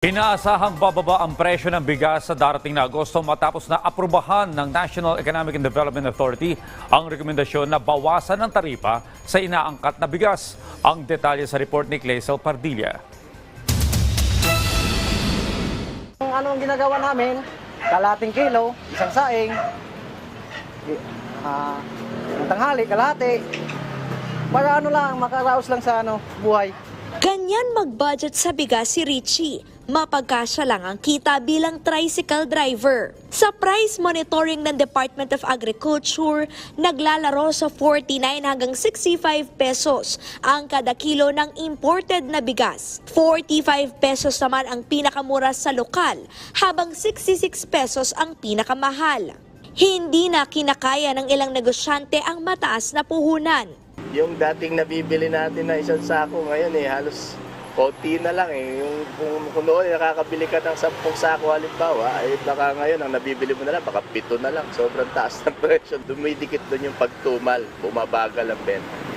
Inaasahang bababa ang presyo ng bigas sa darating na Agosto matapos na aprubahan ng National Economic and Development Authority ang rekomendasyon na bawasan ng taripa sa inaangkat na bigas. Ang detalye sa report ni Claisel Pardilla. Ang ano ang ginagawa namin, kalating kilo, isang saing, ang tanghali, kalahati, para ano lang, makaraos lang sa ano, buhay. Ganyan mag-budget sa bigas si Richie. Mapagkasya lang ang kita bilang tricycle driver. Sa price monitoring ng Department of Agriculture, naglalaro sa 49 hanggang 65 pesos ang kada kilo ng imported na bigas. 45 pesos naman ang pinakamura sa lokal, habang 66 pesos ang pinakamahal. Hindi na kinakaya ng ilang negosyante ang mataas na puhunan. Yung dating nabibili natin na isang sako ngayon eh, halos konti na lang eh. Yung kung, kung noon eh, nakakabili ka ng 10 sako halimbawa, ay baka ngayon ang nabibili mo na lang, baka pito na lang. Sobrang taas ng presyo. Dumidikit doon yung pagtumal, bumabagal ang benta.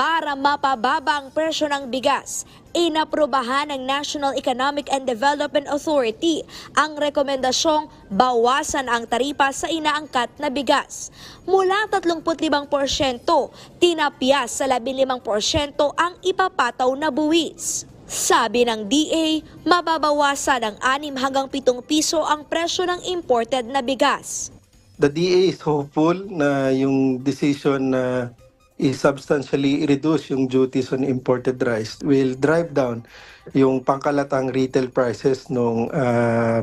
Para mapababa ang presyo ng bigas, inaprubahan ng National Economic and Development Authority ang rekomendasyong bawasan ang taripa sa inaangkat na bigas. Mula 35%, tinapyas sa 15% ang ipapataw na buwis. Sabi ng DA, mababawasan ng 6 hanggang 7 piso ang presyo ng imported na bigas. the DA is hopeful na yung decision na i-substantially reduce yung duties on imported rice will drive down yung pangkalatang retail prices ng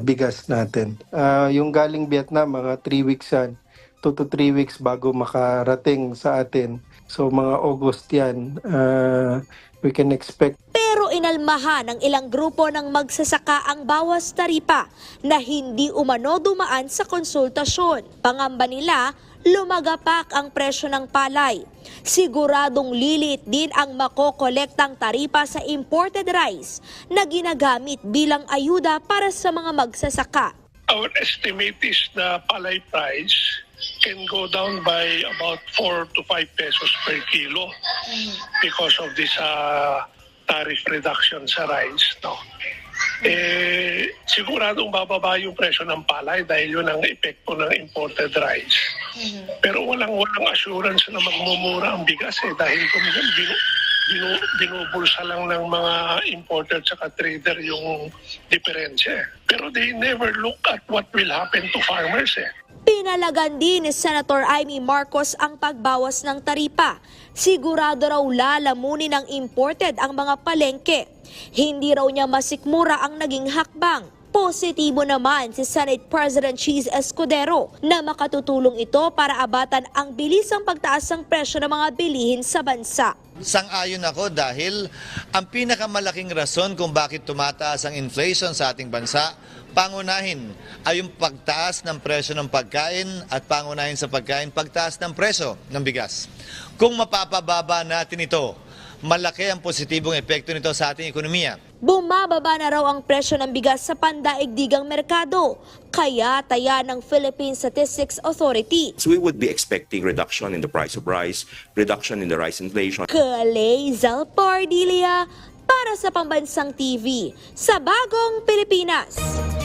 bigas natin. Ah, yung galing Vietnam, mga 3 weeks yan. 2 to 3 weeks bago makarating sa atin. So mga August yan, ah, we can expect Pero inalmahan ng ilang grupo ng magsasaka ang bawas taripa na hindi umano dumaan sa konsultasyon. Pangamba nila, lumagapak ang presyo ng palay. Siguradong lilit din ang makokolektang taripa sa imported rice na ginagamit bilang ayuda para sa mga magsasaka. our estimate is the palay price can go down by about 4 to 5 pesos per kilo because of this uh, tariff reduction sa rice. No? Eh, siguradong bababa yung presyo ng palay dahil yun ang epekto ng imported rice. Pero walang walang assurance na magmumura ang bigas eh dahil kung binu, binu, binubulsa lang ng mga importer at trader yung diferensya. eh. Pero they never look at what will happen to farmers eh. Pinalagan din ni Senator Amy Marcos ang pagbawas ng taripa. Sigurado raw lalamunin ng imported ang mga palengke. Hindi raw niya masikmura ang naging hakbang. Positibo naman si Senate President Cheese Escudero na makatutulong ito para abatan ang bilisang pagtaas ng presyo ng mga bilihin sa bansa. Sang-ayon ako dahil ang pinakamalaking rason kung bakit tumataas ang inflation sa ating bansa, pangunahin ay yung pagtaas ng presyo ng pagkain at pangunahin sa pagkain, pagtaas ng presyo ng bigas. Kung mapapababa natin ito, malaki ang positibong epekto nito sa ating ekonomiya. Bumababa na raw ang presyo ng bigas sa pandaigdigang merkado. Kaya taya ng Philippine Statistics Authority So we would be expecting reduction in the price of rice, reduction in the rice inflation. Kalay Zalpardilia para sa Pambansang TV sa Bagong Pilipinas.